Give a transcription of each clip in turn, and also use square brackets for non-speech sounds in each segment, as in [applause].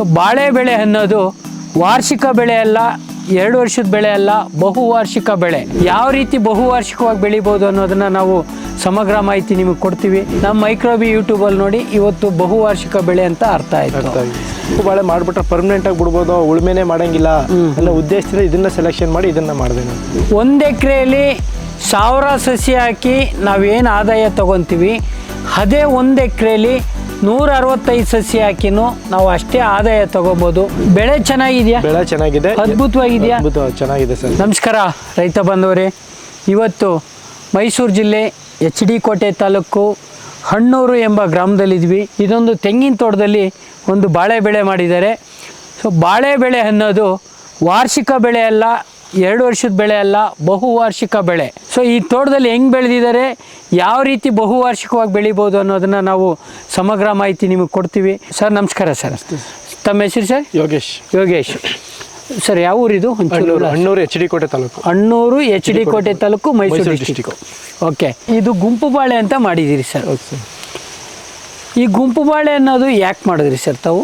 So ಬಾಳೆ ಬೆಳೆ ಅನ್ನೋದು ವಾರ್ಷಿಕ ಬೆಳೆ ಅಲ್ಲ ಎರಡು ವರ್ಷದ ಬೆಳೆ ಅಲ್ಲ ಬಹುವಾರ್ಷಿಕ ಬೆಳೆ. ಯಾವ ರೀತಿ ಬಹುವಾರ್ಷಿಕವಾಗಿ ಬೆಳಿಬೋದು ಅನ್ನೋದನ್ನ ನಾವು ಸಮಗ್ರ ಮಾಹಿತಿ ನಿಮಗೆ ಕೊಡ್ತೀವಿ. ನಮ್ಮ ಮೈಕ್ರೋಬಿ ಯೂಟ್ಯೂಬಲ್ಲಿ ನೋಡಿ ಇವತ್ತು ಬಹುವಾರ್ಷಿಕ ಬೆಳೆ ಅಂತ ಅರ್ಥ ಆಯ್ತು. ಬಾಳೆ ಮಾಡ್ಬಿಟ್ರೆ ಪರ್ಮನೆಂಟ್ ಆಗಿ ಬಿಡ್ಬೋದು ಉಳ್ಮೆನೆ ಮಾಡಂಗಿಲ್ಲ ಎಲ್ಲ ಉದ್ದೇಶದಿಂದ ಇದನ್ನ ಸೆಲೆಕ್ಷನ್ ಮಾಡಿ ಇದನ್ನ ಮಾಡಿದೆ ಒಂದು ಎಕರೆಯಲ್ಲಿ ಸಾವಿರ ಸಸಿ ಹಾಕಿ ನಾವೇನು ಆದಾಯ ತಗೊತೀವಿ ಅದೇ ಒಂದು ಎಕರೆಯಲ್ಲಿ ನೂರ ಅರವತ್ತೈದು ಸಸಿ ಹಾಕಿನೂ ನಾವು ಅಷ್ಟೇ ಆದಾಯ ತಗೋಬಹುದು ಬೆಳೆ ಚೆನ್ನಾಗಿದೆಯಾ? ಬೆಳೆ ಚೆನ್ನಾಗಿದೆ. ಅದ್ಭುತವಾಗಿದೆಯಾ? ಅದ್ಭುತ ಚೆನ್ನಾಗಿದೆ ಸರ್. ನಮಸ್ಕಾರ ರೈತ ಬಂಧುವರೇ. ಇವತ್ತು ಮೈಸೂರು ಜಿಲ್ಲೆ ಎಚ್ ಡಿ ಕೋಟೆ ತಾಲೂಕು ಹಣ್ಣೂರು ಎಂಬ ಗ್ರಾಮದಲ್ಲಿದ್ವಿ. ಇದೊಂದು ತೆಂಗಿನ ತೋಟದಲ್ಲಿ ಒಂದು ಬಾಳೆ ಬೆಳೆ ಮಾಡಿದ್ದಾರೆ. ಸೊ ಬಾಳೆ ಬೆಳೆ ಅನ್ನೋದು ವಾರ್ಷಿಕ ಬೆಳೆ ಅಲ್ಲ ಎರಡು ವರ್ಷದ ಬೆಳೆ ಅಲ್ಲ ಬಹುವಾರ್ಷಿಕ ಬೆಳೆ. ಸೊ ಈ ತೋಟದಲ್ಲಿ ಹೆಂಗೆ ಬೆಳೆದಿದ್ದಾರೆ ಯಾವ ರೀತಿ ಬಹುವಾರ್ಷಿಕವಾಗಿ ಬೆಳಿಬೋದು ಅನ್ನೋದನ್ನು ನಾವು ಸಮಗ್ರ ಮಾಹಿತಿ ನಿಮಗೆ ಕೊಡ್ತೀವಿ. ಸರ್ ನಮಸ್ಕಾರ ಸರ್. ತಮ್ಮ ಹೆಸರು ಸರ್? ಯೋಗೇಶ್. ಯೋಗೇಶ್. ಸರ್ ಯಾವ ಊರಿದು? ಹಣ್ಣೂರು H D Kote taluk. Annur H D Kote taluk Mysore district district okay ಇದು ಗುಂಪು ಬಾಳೆ ಅಂತ ಮಾಡಿದ್ದೀರಿ ಸರ್. ಓಕೆ ಈ ಗುಂಪು ಬಾಳೆ ಅನ್ನೋದು ಯಾಕೆ ಮಾಡಿದ್ರಿ ಸರ್ ತಾವು?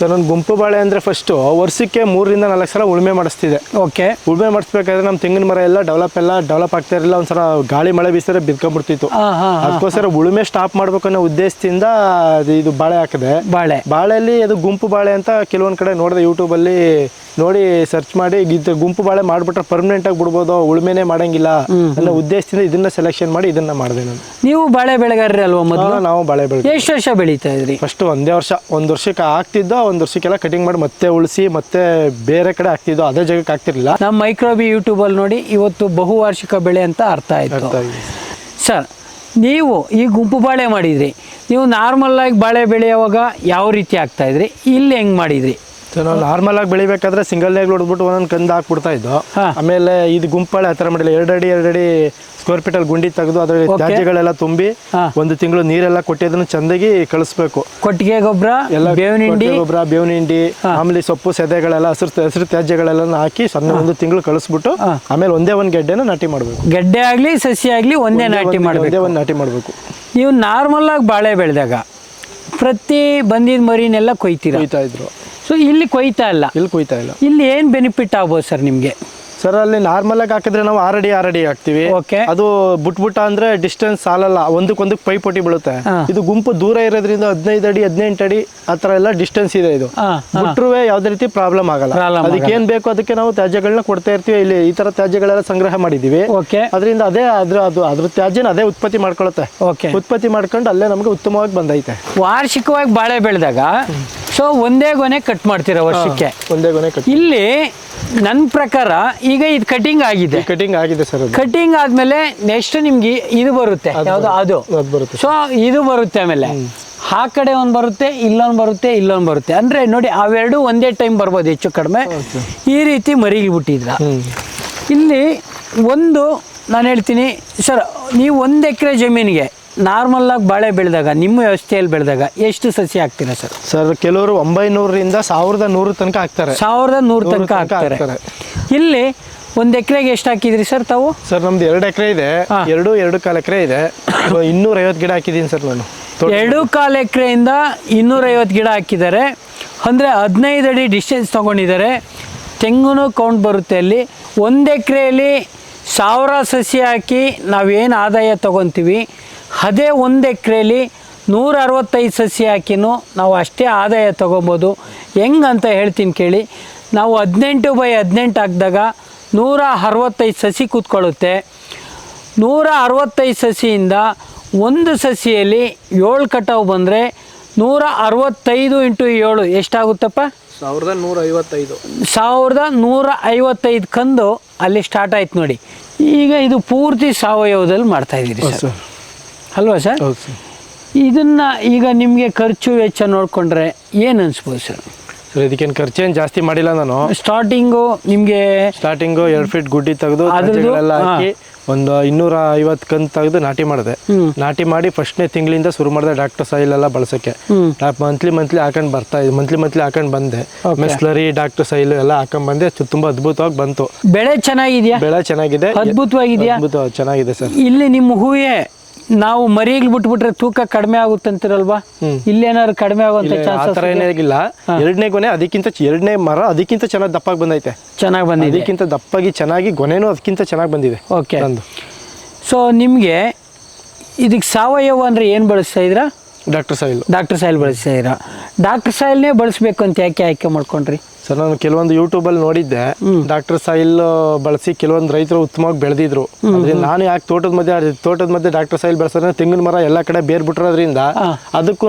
ಸರ್ ಒಂದು ಗುಂಪು ಬಾಳೆ ಅಂದರೆ ಫಸ್ಟು ವರ್ಷಕ್ಕೆ ಮೂರರಿಂದ ನಾಲ್ಕು ಸಲ ಉಳುಮೆ ಮಾಡಿಸ್ತಿದೆ. ಓಕೆ ಉಳುಮೆ ಮಾಡಿಸ್ಬೇಕಾದ್ರೆ ನಮ್ಮ ತೆಂಗಿನ ಮರ ಎಲ್ಲ ಡೆವಲಪ್ ಎಲ್ಲ ಡೆವಲಪ್ ಆಗ್ತಾ ಇರಲಿಲ್ಲ ಒಂದ್ಸಲ ಗಾಳಿ ಮಳೆ ಬೀಸಿದ್ರೆ ಬಿದ್ಕೊಂಡ್ಬಿಡ್ತಿತ್ತು. ಅದಕ್ಕೋಸ್ಕರ ಉಳುಮೆ ಸ್ಟಾಪ್ ಮಾಡ್ಬೇಕು ಅನ್ನೋ ಉದ್ದೇಶದಿಂದ ಇದು ಬಾಳೆ ಹಾಕಿದೆ. ಬಾಳೆ. ಬಾಳೆಯಲ್ಲಿ ಅದು ಗುಂಪು ಬಾಳೆ ಅಂತ ಕೆಲವೊಂದು ಕಡೆ ನೋಡಿದೆ ಯೂಟ್ಯೂಬಲ್ಲಿ ನೋಡಿ ಸರ್ಚ್ ಮಾಡಿ ಇದು ಗುಂಪು ಬಾಳೆ ಮಾಡಿಬಿಟ್ರೆ ಪರ್ಮನೆಂಟ್ ಆಗಿ ಬಿಡ್ಬೋದು ಉಳುಮೆನೆ ಮಾಡಂಗಿಲ್ಲ ಅನ್ನೋ ಉದ್ದೇಶದಿಂದ ಇದನ್ನ ಸೆಲೆಕ್ಷನ್ ಮಾಡಿ ಇದನ್ನ ಮಾಡಿದೆ ನಾನು. ನೀವು ಬಾಳೆ ಬೆಳೆಗಾರರಿ ಅಲ್ವಾ ಮೊದಲು? ನಾವು ಬಾಳೆ ಬೆಳೆ ಎಷ್ಟು ವರ್ಷ ಬೆಳೀತಾ ಇದ್ರಿ? ಫಸ್ಟ್ ಒಂದೇ ವರ್ಷ ಒಂದು ವರ್ಷಕ್ಕೆ ಆಗ್ತಿದ್ದೋ ಒಂದು ವರ್ಷಕ್ಕೆಲ್ಲ ಕಟಿಂಗ್ ಮಾಡಿ ಮತ್ತೆ ಉಳಿಸಿ ಮತ್ತೆ ಬೇರೆ ಕಡೆ ಆಗ್ತಿದ್ದೋ ಅದೇ ಜಾಗಕ್ಕೆ ಆಗ್ತಿರ್ಲಿಲ್ಲ. ನಮ್ಮ ಮೈಕ್ರೋಬಿ ಯೂಟ್ಯೂಬಲ್ಲಿ ನೋಡಿ ಇವತ್ತು ಬಹುವಾರ್ಷಿಕ ಬೆಳೆ ಅಂತ ಅರ್ಥ ಆಯ್ತು. ಸರ್ ನೀವು ಈ ಗುಂಪು ಬಾಳೆ ಮಾಡಿದ್ರಿ. ನೀವು ನಾರ್ಮಲ್ ಆಗಿ ಬಾಳೆ ಬೆಳೆಯುವಾಗ ಯಾವ ರೀತಿ ಆಗ್ತಾ ಇದ್ರಿ? ಇಲ್ಲಿ ಹೆಂಗೆ ಮಾಡಿದ್ರಿ? ಸೊ ನಾವು ನಾರ್ಮಲ್ ಆಗಿ ಬೆಳಿಬೇಕಾದ್ರೆ ಸಿಂಗಲ್ ನೇಗ್ಲು ಹೊಡ್ಬಿಟ್ಟು ಒಂದೊಂದು ಕಂದು ಹಾಕ್ಬಿಡ್ತಾ ಇದ್ದು. ಆಮೇಲೆ ಇದು ಗುಂಪಾಳೆ ಆ ಥರ ಮಾಡಿಲ್ಲ. ಎರಡು ಅಡಿ ಎರಡು ಅಡಿ ಸ್ಕ್ವೇರ್ ಫೀಟ್ ಅಲ್ಲಿ ಗುಂಡಿ ತೆಗೆದು ಅದರಲ್ಲಿ. ತ್ಯಾಜ್ಯಗಳೆಲ್ಲ ತುಂಬಿ ಒಂದು ತಿಂಗಳು ನೀರೆಲ್ಲ ಕೊಟ್ಟಿದ್ದನ್ನು ಚಂದಾಗಿ ಕಳಿಸ್ಬೇಕು. ಕೊಟ್ಟಿಗೆ ಗೊಬ್ಬರ ಎಲ್ಲ ಬೇವಿನ ಹಿಂಡಿ. ಗೊಬ್ಬರ ಬೇವಿನ ಹಿಂಡಿ ಆಮೇಲೆ ಸೊಪ್ಪು ಸೆದೆಗಳೆಲ್ಲ ಹಸಿರು ಹಸಿರು ತ್ಯಾಜ್ಯಗಳೆಲ್ಲ ಹಾಕಿ ಸಣ್ಣ ಒಂದು ತಿಂಗಳು ಕಳಿಸ್ಬಿಟ್ಟು ಆಮೇಲೆ ಒಂದೇ ಒಂದು ಗೆಡ್ಡೆನ ನಾಟಿ ಮಾಡಬೇಕು. ಗೆಡ್ಡೆ ಆಗಲಿ ಸಸಿ ಆಗಲಿ ಒಂದೇ ನಾಟಿ ಮಾಡಬೇಕು. ಒಂದೇ ಒಂದು ನಾಟಿ ಮಾಡಬೇಕು. ನೀವು ನಾರ್ಮಲ್ ಆಗಿ ಬಾಳೆ ಬೆಳೆದಾಗ ಪ್ರತಿ ಬಂದಿದ್ದ ಮರಿನೆಲ್ಲ ಕೊಯ್ತೀರ? ಕೊಯ್ತಾ ಇದ್ರು. ಸೊ ಇಲ್ಲಿ ಕೊಯ್ತಾ ಇಲ್ಲ. ಇಲ್ಲಿ ಕೊಯ್ತಾ ಇಲ್ಲ. ಇಲ್ಲಿ ಏನು ಬೆನಿಫಿಟ್ ಆಗ್ಬೋದು ಸರ್ ನಿಮಗೆ? ಸರ್ ಅಲ್ಲಿ ನಾರ್ಮಲ್ ಆಗಿ ಹಾಕಿದ್ರೆ ನಾವು ಆರಡಿ ಆರಡಿ ಹಾಕ್ತಿವಿ. ಓಕೆ ಅದು ಬುಟ್ಬುಟ್ಟ ಅಂದ್ರೆ ಡಿಸ್ಟೆನ್ಸ್ ಸಾಲಲ್ಲ ಒಂದಕ್ಕೊಂದಕ್ಕೆ ಪೈಪೋಟಿ ಬೀಳುತ್ತೆ. ಇದು ಗುಂಪು ದೂರ ಇರೋದ್ರಿಂದ ಹದಿನೈದು ಅಡಿ ಹದಿನೆಂಟು ಅಡಿ ಆತರ ಎಲ್ಲ ಡಿಸ್ಟೆನ್ಸ್ ಇದೆ ಇದು. ಹಾಂ ಯಾವ್ದೇ ರೀತಿ ಪ್ರಾಬ್ಲಮ್ ಆಗಲ್ಲ. ಅದಕ್ಕೆ ಏನ್ ಬೇಕು ಅದಕ್ಕೆ ನಾವು ತ್ಯಾಜ್ಯಗಳನ್ನ ಕೊಡ್ತಾ ಇರ್ತೀವಿ. ಇಲ್ಲಿ ಈ ತರ ತ್ಯಾಜ್ಯಗಳೆಲ್ಲ ಸಂಗ್ರಹ ಮಾಡಿದೀವಿ ಓಕೆ ಅದರಿಂದ ಅದೇ ಅದ್ರ ಅದು ಅದ್ರ ತ್ಯಾಜ್ಯನ ಅದೇ ಉತ್ಪತ್ತಿ ಮಾಡ್ಕೊಳತ್ತೆ. ಓಕೆ ಉತ್ಪತ್ತಿ ಮಾಡ್ಕೊಂಡು ಅಲ್ಲೇ ನಮಗೆ ಉತ್ತಮವಾಗಿ ಬಂದೈತೆ. ವಾರ್ಷಿಕವಾಗಿ ಬಾಳೆ ಬೆಳೆದಾಗ ಸೊ ಒಂದೇ ಗೊನೆ ಕಟ್ ಮಾಡ್ತೀರಾ ವರ್ಷಕ್ಕೆ? ಒಂದೇ ಗೊನೆ ಕಟ್ ಇಲ್ಲಿ ನನ್ನ ಪ್ರಕಾರ ಈಗ ಇದು ಕಟಿಂಗ್ ಆಗಿದೆ. ಕಟಿಂಗ್ ಆಗಿದೆ ಸರ್ ಕಟಿಂಗ್ ಆದ್ಮೇಲೆ ನೆಕ್ಸ್ಟ್ ನಿಮ್ಗೆ ಇದು ಬರುತ್ತೆ. ಯಾವುದು? ಅದು. ಅದು ಬರುತ್ತೆ. ಸೊ ಇದು ಬರುತ್ತೆ ಆಮೇಲೆ. ಆ ಕಡೆ ಒಂದು ಬರುತ್ತೆ ಇಲ್ಲೊಂದು ಬರುತ್ತೆ ಇಲ್ಲೊಂದು ಬರುತ್ತೆ. ಅಂದ್ರೆ ನೋಡಿ ಅವೆರಡು ಒಂದೇ ಟೈಮ್ ಬರ್ಬೋದು ಹೆಚ್ಚು ಕಡಿಮೆ. ಈ ರೀತಿ ಮರಿಗಿ ಬಿಟ್ಟಿದ್ರ. ಇಲ್ಲಿ ಒಂದು ನಾನು ಹೇಳ್ತೀನಿ ಸರ್ ನೀವು ಒಂದು ಎಕರೆ ಜಮೀನಿಗೆ ನಾರ್ಮಲ್ ಆಗಿ ಬಾಳೆ ಬೆಳೆದಾಗ ನಿಮ್ಮ ವ್ಯವಸ್ಥೆಯಲ್ಲಿ ಬೆಳೆದಾಗ ಎಷ್ಟು ಸಸಿ ಹಾಕ್ತೀರಾ ಸರ್? ಸರ್ ಕೆಲವರು ಒಂಬೈನೂರರಿಂದ ಸಾವಿರದ ನೂರು ತನಕ ಹಾಕ್ತಾರೆ. ಸಾವಿರದ ನೂರು ತನಕ ಹಾಕ್ತಾರೆ. ಇಲ್ಲಿ ಒಂದು ಎಕರೆಗೆ ಎಷ್ಟು ಹಾಕಿದ್ರಿ ಸರ್ ತಾವು? ಸರ್ ನಮ್ದು ಎರಡು ಎಕರೆ ಇದೆ. ಎರಡು ಎರಡು ಕಾಲು ಎಕರೆ ಇದೆ. [coughs] ಇನ್ನೂರೈವತ್ತು ಗಿಡ ಹಾಕಿದ್ದೀನಿ ಸರ್ ನಾನು. ಎರಡು ಕಾಲು ಎಕರೆಯಿಂದ ಇನ್ನೂರೈವತ್ತು ಗಿಡ ಹಾಕಿದ್ದಾರೆ. ಅಂದರೆ ಹದಿನೈದು ಅಡಿ ಡಿಸ್ಟೆನ್ಸ್ ತೊಗೊಂಡಿದ್ದಾರೆ. ತೆಂಗುನು ಕೌಂಟ್ ಬರುತ್ತೆ ಅಲ್ಲಿ. ಒಂದು ಎಕರೆಯಲ್ಲಿ ಸಾವಿರ ಸಸಿ ಹಾಕಿ ನಾವೇನು ಆದಾಯ ತೊಗೊತೀವಿ? ಅದೇ ಒಂದು ಎಕ್ರೆಯಲ್ಲಿ ನೂರ ಅರವತ್ತೈದು ಸಸಿ ಹಾಕಿನೂ ನಾವು ಅಷ್ಟೇ ಆದಾಯ ತೊಗೊಬೋದು. ಹೆಂಗಂತ ಹೇಳ್ತೀನಿ ಕೇಳಿ ನಾವು ಹದಿನೆಂಟು ಬೈ ಹದಿನೆಂಟು ಹಾಕಿದಾಗ ನೂರ ಅರವತ್ತೈದು ಸಸಿ ಕೂತ್ಕೊಳ್ಳುತ್ತೆ. ನೂರ ಅರವತ್ತೈದು ಸಸಿಯಿಂದ ಒಂದು ಸಸಿಯಲ್ಲಿ ಏಳು ಕಟಾವು ಬಂದರೆ ನೂರ ಅರವತ್ತೈದು ಇಂಟು ಏಳು ಎಷ್ಟಾಗುತ್ತಪ್ಪ? ಸಾವಿರದ ನೂರ ಐವತ್ತೈದು ಸಾವಿರದ ನೂರ ಐವತ್ತೈದು ಕಂದು ಅಲ್ಲಿ ಸ್ಟಾರ್ಟ್ ಆಯ್ತು ನೋಡಿ. ಈಗ ಇದು ಪೂರ್ತಿ ಸಾವಯವದಲ್ಲಿ ಮಾಡ್ತಾ ಇದ್ದೀರಿ ಸರ್. ಸರ್. ಅಲ್ವಾ ಸರ್? ಇದನ್ನ ಸರ್. ಇದನ್ನು ಈಗ ನಿಮಗೆ ಖರ್ಚು ವೆಚ್ಚ ನೋಡಿಕೊಂಡ್ರೆ ಏನು ಅನಿಸ್ಬೋದು ಸರ್? ಸರ್ ಇದಕ್ಕೇನು ಖರ್ಚೇನು ಜಾಸ್ತಿ ಮಾಡಿಲ್ಲ ನಾನು. ಸ್ಟಾರ್ಟಿಂಗು ನಿಮಗೆ ಸ್ಟಾರ್ಟಿಂಗು ಎರಡು ಫೀಟ್ ಗುಡ್ಡಿ ತೆಗೆದು ಅದರಲ್ಲೆಲ್ಲ ಹಾಕಿ ಒಂದು ಇನ್ನೂರ ಐವತ್ತು ಕಂತು ತೆಗೆದು ನಾಟಿ ಮಾಡಿದೆ. ನಾಟಿ ಮಾಡಿ ಫಸ್ಟ್ನೇ ತಿಂಗಳಿಂದ ಶುರು ಮಾಡಿದೆ ಡಾಕ್ಟರ್ ಸೈಲ್ ಎಲ್ಲ ಬಳಸೋಕ್ಕೆ. ಮಂತ್ಲಿ ಮಂತ್ಲಿ ಹಾಕೊಂಡು ಬರ್ತಾ ಇದ್ದೆ ಮಂತ್ಲಿ ಮಂತ್ಲಿ ಹಾಕೊಂಡು ಬಂದೆ. ಮೆಸ್ಲರಿ ಡಾಕ್ಟರ್ ಸೈಲ್ ಎಲ್ಲ ಹಾಕೊಂಡು ಬಂದೆ. ತುಂಬ ತುಂಬಾ ಅದ್ಭುತವಾಗಿ ಬಂತು. ಬೆಳೆ ಚೆನ್ನಾಗಿದೆಯಾ? ಬೆಳೆ ಚೆನ್ನಾಗಿದೆ. ಅದ್ಭುತವಾಗಿದೆಯಾ? ಅದ್ಭುತ ಚೆನ್ನಾಗಿದೆ ಸರ್. ಇಲ್ಲಿ ನಿಮ್ಮ ಹೂವೇ ನಾವು ಮರಿಗಳು ಬಿಟ್ಬಿಟ್ರೆ ತೂಕ ಕಡಿಮೆ ಆಗುತ್ತಂತಿರಲ್ವಾ ಇಲ್ಲೇನಾದ್ರು ಕಡಿಮೆ ಆಗುವಂತ ಚಾನ್ಸ್ ಚಾನ್ಸಸ್ ಏನಾಗಿಲ್ಲ ಎರಡನೇ ಗೊನೆ ಅದಕ್ಕಿಂತ ಎರಡನೇ ಮರ ಅದಕ್ಕಿಂತ ಚೆನ್ನಾಗಿ ದಪ್ಪಾಗಿ ಬಂದೈತೆ. ಚೆನ್ನಾಗಿ ಬಂದಿದೆ. ಅದಕ್ಕಿಂತ ದಪ್ಪಾಗಿ ಚೆನ್ನಾಗಿ ಗೊನೆನೂ ಅದಕ್ಕಿಂತ ಚೆನ್ನಾಗಿ ಬಂದಿದೆ. ಓಕೆ ಸೊ ನಿಮಗೆ ಇದಕ್ಕೆ ಸಾವಯವ ಅಂದ್ರೆ ಏನು ಬಳಸ್ತಾ ಇದ್ದೀರಾ? ಡಾಕ್ಟರ್ ಸಾಯಿಲ್ ಡಾಕ್ಟರ್ ಸಾಯಿಲ್ ಬಳಸ್ತಾ ಇದ್ದೀರಾ ಡಾಕ್ಟರ್ ಸಾಯಿಲ್ನೇ ಬಳಸಬೇಕು ಅಂತ ಯಾಕೆ ಆಯ್ಕೆ ಮಾಡ್ಕೊಂಡ್ರಿ? ಸರ್ ನಾನು ಕೆಲವೊಂದು ಯೂಟ್ಯೂಬಲ್ಲಿ ನೋಡಿದ್ದೆ. ಡಾಕ್ಟರ್ ಸಾಯಿಲ್ ಬಳಸಿ ಕೆಲವೊಂದು ರೈತರು ಉತ್ತಮವಾಗಿ ಬೆಳೆದಿದ್ರು. ಅದರಿಂದ ನಾನು ಯಾಕೆ ತೋಟದ ಮಧ್ಯೆ ತೋಟದ ಮಧ್ಯೆ ಡಾಕ್ಟರ್ ಸಾಯಿಲ್ ಬಳಸೋದ್ರೆ ತೆಂಗಿನ ಮರ ಎಲ್ಲ ಕಡೆ ಬೇರ್ ಬಿಟ್ಟಿರೋದ್ರಿಂದ ಅದಕ್ಕೂ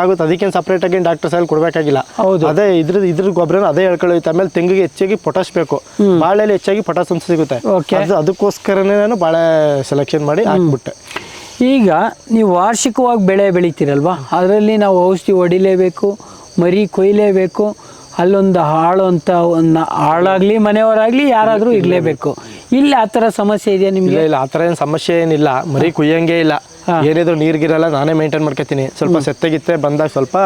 ಆಗುತ್ತೆ. ಅದಕ್ಕೇನು ಸಪ್ರೇಟ್ ಆಗಿ ಡಾಕ್ಟರ್ ಸಾಯಿಲ್ ಕೊಡಬೇಕಾಗಿಲ್ಲ. ಹೌದು. ಅದೇ ಇದ್ರ ಇದ್ರ ಗೊಬ್ಬರನ ಅದೇ ಹೇಳ್ಕೊಳ್ಳುತ್ತೆ ಆಮೇಲೆ ತೆಂಗಿಗೆ ಹೆಚ್ಚಾಗಿ ಪೊಟಾಸ್ ಬೇಕು. ಬಾಳೆಲಿ ಹೆಚ್ಚಾಗಿ ಪೊಟಾಸ್ ಅಂತ ಸಿಗುತ್ತೆ. ಅದಕ್ಕೋಸ್ಕರನೇ ನಾನು ಬಾಳೆ ಸೆಲೆಕ್ಷನ್ ಮಾಡಿ ಹಾಕ್ಬಿಟ್ಟೆ. ಈಗ ನೀವು ವಾರ್ಷಿಕವಾಗಿ ಬೆಳೆ ಬೆಳಿತೀರಲ್ವಾ? ಅದರಲ್ಲಿ ನಾವು ಔಷಧಿ ಹೊಡಿಲೇಬೇಕು, ಮರಿ ಕೊಯ್ಲೇಬೇಕು, ಅಲ್ಲೊಂದು ಹಾಳು ಅಂತ ಒಂದು ಹಾಳಾಗಲಿ ಮನೆಯವರಾಗಲಿ ಯಾರಾದರೂ ಇರಲೇಬೇಕು. ಇಲ್ಲಿ ಆ ಥರ ಸಮಸ್ಯೆ ಇದೆಯಾ ನಿಮಗೆ? ಇಲ್ಲ ಇಲ್ಲ ಆ ಥರ ಏನು ಸಮಸ್ಯೆ ಏನಿಲ್ಲ. ಮರಿ ಕುಯ್ಯಂಗೆ ಇಲ್ಲ. ಏನಿದ್ರು ನೀರ್ಗಿರಲ್ಲ ನಾನೇ ಮೇಂಟೈನ್ ಮಾಡ್ಕೊತೀನಿ. ಸ್ವಲ್ಪ ಸೆತ್ತಗಿತ್ತೆ ಬಂದಾಗ ಸ್ವಲ್ಪ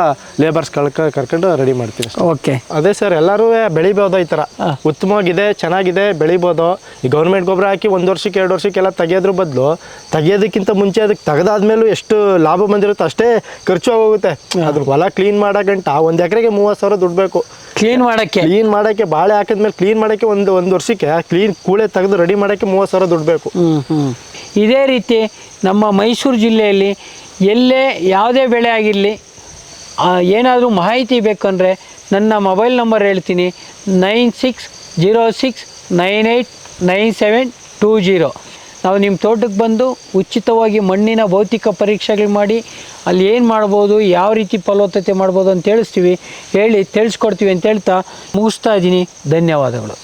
ಲೇಬರ್ಸ್ ಕಳ್ಕ ಕರ್ಕೊಂಡು ರೆಡಿ ಮಾಡ್ತೀನಿ ಓಕೆ. ಅದೇ ಸರ್ ಎಲ್ಲರೂ ಬೆಳಿಬೋದು ಈ ಥರ. ಉತ್ತಮವಾಗಿದೆ ಚೆನ್ನಾಗಿದೆ ಬೆಳಿಬೋದು. ಈ ಗೌರ್ಮೆಂಟ್ ಗೊಬ್ಬರ ಹಾಕಿ ಒಂದು ವರ್ಷಕ್ಕೆ ಎರಡು ವರ್ಷಕ್ಕೆಲ್ಲ ತೆಗೆಯೋದ್ರ ಬದಲು ತೆಗೆಯೋದಕ್ಕಿಂತ ಮುಂಚೆ ಅದಕ್ಕೆ ತೆಗೆದಾದ್ಮೇಲೂ ಎಷ್ಟು ಲಾಭ ಬಂದಿರುತ್ತೋ ಅಷ್ಟೇ ಖರ್ಚು ಆಗೋಗುತ್ತೆ. ಅದ್ರ ಹೊಲ ಕ್ಲೀನ್ ಮಾಡೋ ಒಂದು ಎಕರೆಗೆ ಮೂವತ್ತು ಸಾವಿರ ದುಡ್ಡು ಬೇಕು. ಕ್ಲೀನ್ ಮಾಡಕ್ಕೆ. ಕ್ಲೀನ್ ಮಾಡಕ್ಕೆ ಬಾಳೆ ಹಾಕಿದ್ಮೇಲೆ ಕ್ಲೀನ್ ಮಾಡಕ್ಕೆ ಒಂದು ಒಂದು ವರ್ಷಕ್ಕೆ ಕ್ಲೀನ್ ಕೂಳೆ ತೆಗೆದು ರೆಡಿ ಮಾಡೋಕ್ಕೆ ಮೂವತ್ತು ಸಾವಿರ ದುಡ್ಡು ಬೇಕು. ಇದೇ ರೀತಿ ನಮ್ಮ ಮೈಸೂರು ಜಿಲ್ಲೆಯಲ್ಲಿ ಎಲ್ಲೇ ಯಾವುದೇ ಬೆಳೆ ಆಗಿರಲಿ ಏನಾದರೂ ಮಾಹಿತಿ ಬೇಕಂದರೆ ನನ್ನ ಮೊಬೈಲ್ ನಂಬರ್ ಹೇಳ್ತೀನಿ nine six zero six nine eight nine seven two zero. ನಾವು ನಿಮ್ಮ ತೋಟಕ್ಕೆ ಬಂದು ಉಚಿತವಾಗಿ ಮಣ್ಣಿನ ಭೌತಿಕ ಪರೀಕ್ಷೆಗಳು ಮಾಡಿ ಅಲ್ಲಿ ಏನು ಮಾಡ್ಬೋದು, ಯಾವ ರೀತಿ ಫಲವತ್ತತೆ ಮಾಡ್ಬೋದು ಅಂತ ತಿಳಿಸ್ತೀವಿ. ಹೇಳಿ, ತಿಳಿಸ್ಕೊಡ್ತೀವಿ ಅಂತ ಹೇಳ್ತಾ ಮುಗಿಸ್ತಾ ಇದ್ದೀನಿ. ಧನ್ಯವಾದಗಳು.